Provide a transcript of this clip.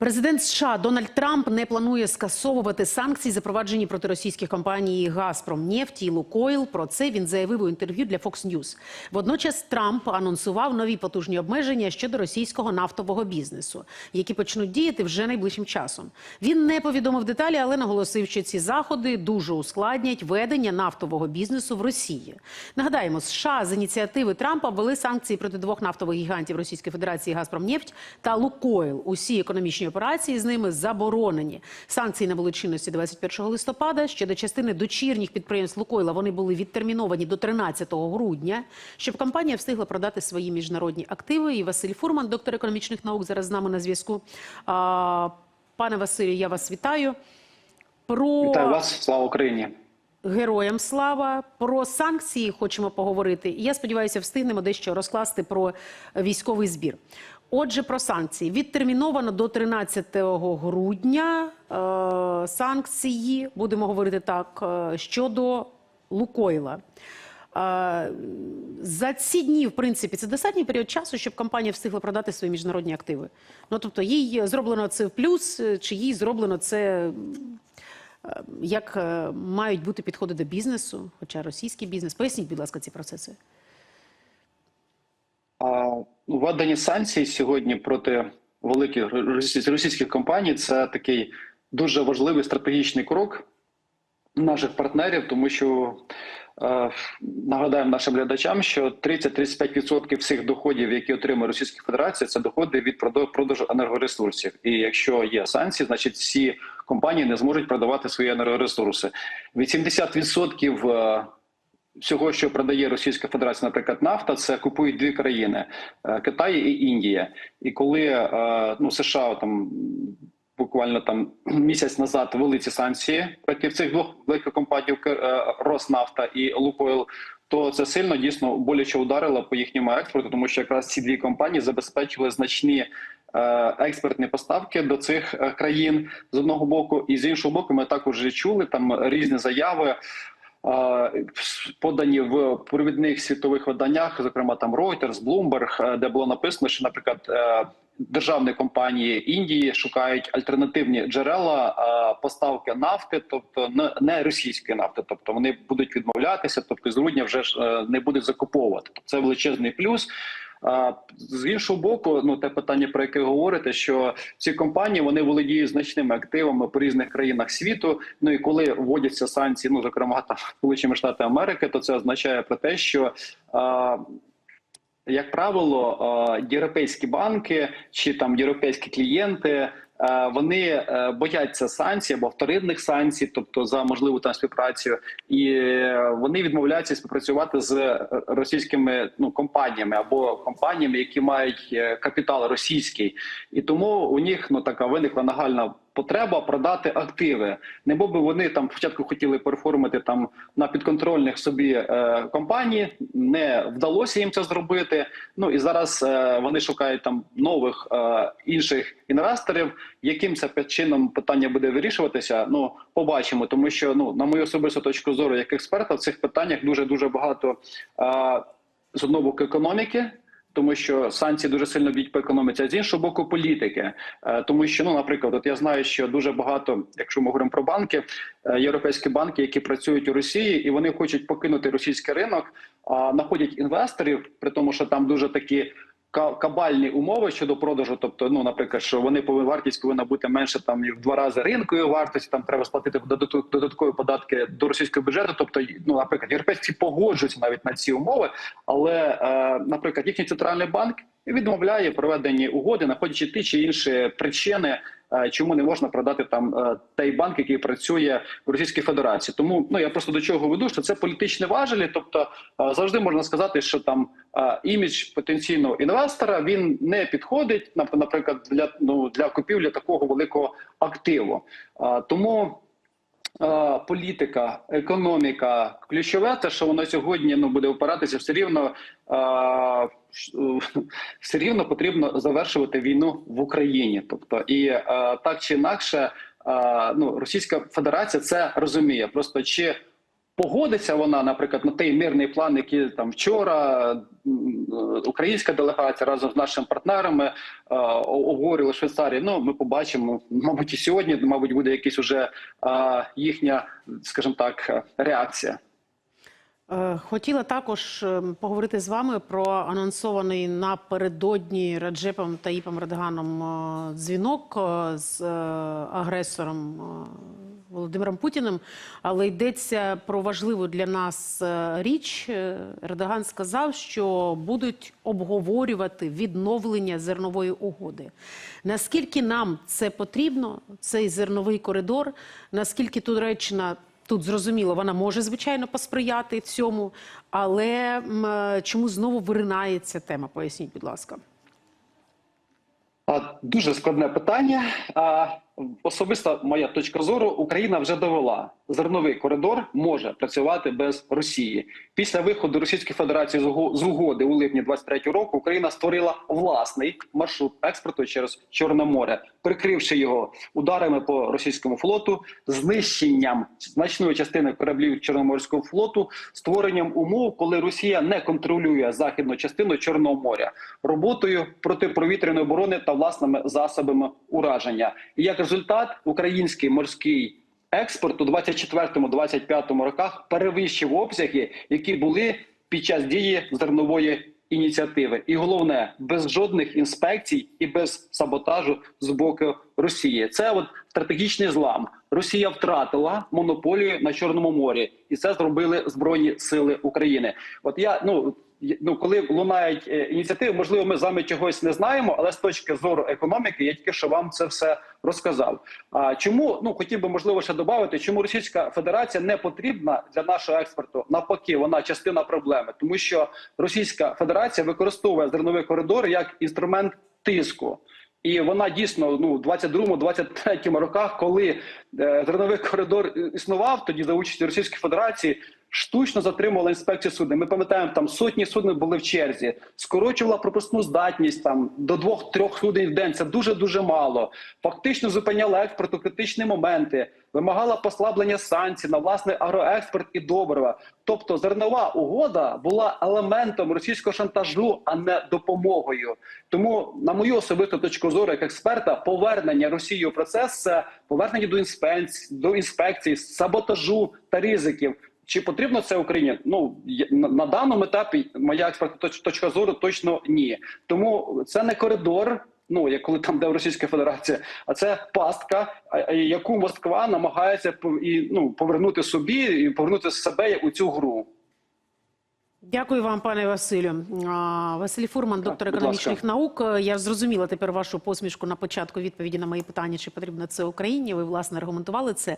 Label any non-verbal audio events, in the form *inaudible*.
Президент США Дональд Трамп не планує скасовувати санкції, запроваджені проти російських компаній «Газпром», «Нефть» і «Лукойл». Про це він заявив у інтерв'ю для Fox News. Водночас Трамп анонсував нові потужні обмеження щодо російського нафтового бізнесу, які почнуть діяти вже найближчим часом. Він не повідомив деталі, але наголосив, що ці заходи дуже ускладнять ведення нафтового бізнесу в Росії. Нагадаємо, США з ініціативи Трампа ввели санкції проти двох нафтових гігантів Російської Федерації «Газпромнефть» та «Лукойл». Усі економічні операції з ними заборонені. Санкції набули чинності 21 листопада. Щодо частини дочірніх підприємств «Лукойла» вони були відтерміновані до 13 грудня, щоб компанія встигла продати свої міжнародні активи. І Василь Фурман, доктор економічних наук, зараз з нами на зв'язку. Пане Василю, я вас вітаю. Про Вітаю вас, слава Україні. Героям слава про санкції хочемо поговорити. І я сподіваюся, встигнемо дещо розкласти про військовий збір. Отже, про санкції відтерміновано до 13 грудня е, санкції, будемо говорити так, е, щодо Лукойла. Е, за ці дні, в принципі, це достатній період часу, щоб компанія встигла продати свої міжнародні активи. Ну тобто, їй зроблено це в плюс, е, чи їй зроблено це Е, як мають бути підходи до бізнесу, хоча російський бізнес. Поясніть, будь ласка, ці процеси. А, Введені санкції сьогодні проти великих російсь- російських компаній це такий дуже важливий стратегічний крок наших партнерів, тому що е, нагадаємо нашим глядачам, що 30-35% всіх доходів, які отримує Російська Федерація, це доходи від продажу енергоресурсів. І якщо є санкції, значить всі компанії не зможуть продавати свої енергоресурси. 80% е, всього, що продає Російська Федерація, наприклад, нафта, це купують дві країни е, Китай і Індія. І коли е, ну США там буквально там *clears throat* місяць назад ввели ці санкції проти цих двох великих компаній е, Роснафта і Лукойл. То це сильно дійсно боляче ударило по їхньому експорту, тому що якраз ці дві компанії забезпечили значні експортні поставки до цих країн з одного боку, і з іншого боку, ми також чули там різні заяви. Подані в провідних світових виданнях, зокрема там Reuters, Bloomberg, е, де було написано, що, наприклад, е, державні компанії Індії шукають альтернативні джерела е, поставки нафти, тобто не- російської нафти, тобто вони будуть відмовлятися, тобто з грудня вже не будуть закуповувати. Це величезний плюс. А з іншого боку, ну те питання, про яке говорите, що ці компанії вони володіють значними активами по різних країнах світу. Ну і коли вводяться санкції, ну зокрема там *laughs* Сполучені Штати Америки, то це означає про те, що а, як правило, європейські банки чи там європейські клієнти. Е, Вони е, бояться санкцій або вторинних санкцій, тобто за можливу там співпрацю, і е, вони відмовляються співпрацювати з російськими ну компаніями або компаніями, які мають капітал російський, і тому у них ну така виникла нагальна потреба продати активи. Не бо би вони там спочатку хотіли переформити там на підконтрольних собі е, компанії, не вдалося їм це зробити. Ну і зараз е, вони шукають там нових е, інших інвесторів. Яким це чином питання буде вирішуватися? Ну побачимо, тому що ну на мою особисту точку зору, як експерта, в цих питаннях дуже дуже багато е, з одного боку економіки. Тому що санкції дуже сильно б'ють по економіці, а з іншого боку, політики. Е, Тому що, ну, наприклад, от я знаю, що дуже багато, якщо ми говоримо про банки, е, європейські банки, які працюють у Росії, і вони хочуть покинути російський ринок, а знаходять інвесторів, при тому, що там дуже такі кабальні умови щодо продажу. Тобто, ну, наприклад, що вони повинні вартість повинна бути менше там в два рази ринкової вартості. Там треба сплатити додаткові податки до російського бюджету. Тобто, ну, наприклад, європейці погоджуються навіть на ці умови, але, е, наприклад, їхній центральний банк відмовляє проведені угоди, знаходячи ті чи інші причини. е, Чому не можна продати там е, той банк, який працює в Російській Федерації? Тому ну я просто до чого веду, що це політичні важелі. Тобто е, завжди можна сказати, що там імідж потенційного інвестора він не підходить, нап- наприклад, для ну для купівлі такого великого активу. Тому політика, економіка, ключове, те, що воно сьогодні ну буде опиратися, все рівно а, е, *laughs* все рівно потрібно завершувати війну в Україні. Тобто, і а, так чи інакше, а, ну Російська Федерація це розуміє. Просто чи погодиться вона, наприклад, на той мирний план, який там вчора українська делегація разом з нашими партнерами е, обговорювали в Швейцарії. Ну, ми побачимо, мабуть, і сьогодні, мабуть, буде якась уже е, їхня, скажімо так, реакція. Е, Хотіла також е, поговорити з вами про анонсований напередодні Раджепом Таїпом Радганом е, дзвінок з агресором Володимиром Путіним, але йдеться про важливу для нас е, річ. Е, Ердоган сказав, що будуть обговорювати відновлення зернової угоди. Наскільки нам це потрібно, цей зерновий коридор? Наскільки Туреччина Тут зрозуміло, вона може звичайно посприяти цьому, але е, чому знову виринає ця тема? Поясніть, будь ласка. Дуже складне питання. Особиста моя точка зору, Україна вже довела, зерновий коридор може працювати без Росії. Після виходу Російської Федерації з угоди у липні 23 року Україна створила власний маршрут експорту через Чорне море, прикривши його ударами по російському флоту, знищенням значної частини кораблів Чорноморського флоту, створенням умов, коли Росія не контролює західну частину Чорного моря, роботою протиповітряної оборони та власними засобами ураження. І як результат, український морський експорт у 24-25 роках перевищив обсяги, які були під час дії зернової ініціативи. І головне, без жодних інспекцій і без саботажу з боку Росії. Це от стратегічний злам. Росія втратила монополію на Чорному морі, і це зробили збройні сили України. От я ну. Ну, коли лунають е, ініціативи, можливо, ми з вами чогось не знаємо, але з точки зору економіки, я тільки що вам це все розказав. А чому ну хотів би можливо ще додати, чому Російська Федерація не потрібна для нашого експорту? Навпаки, вона частина проблеми, тому що Російська Федерація використовує зерновий коридор як інструмент тиску. І вона дійсно ну в 22-23 роках, коли е, коридор існував, тоді за участі Російської Федерації штучно затримувала інспекцію суден. Ми пам'ятаємо, там сотні суден були в черзі, скорочувала пропускну здатність там до двох-трьох суден в день. Це дуже дуже мало. Фактично зупиняла експорт у критичні моменти, вимагала послаблення санкцій на власний агроекспорт і добрива. Тобто зернова угода була елементом російського шантажу, а не допомогою. Тому, на мою особисту точку зору, як експерта, повернення Росії у процес це повернення до інспекцій, до інспекцій, саботажу та ризиків. Чи потрібно це Україні? Ну на, на даному етапі моя експертна точка зору точно ні. Тому це не коридор. Ну як коли там де Російська Федерація, а це пастка, яку Москва намагається і ну повернути собі і повернути себе у цю гру. Дякую вам, пане Василю. Василь Фурман, доктор економічних ласка. наук. Я зрозуміла тепер вашу посмішку на початку відповіді на мої питання, чи потрібно це Україні. Ви власне аргументували це.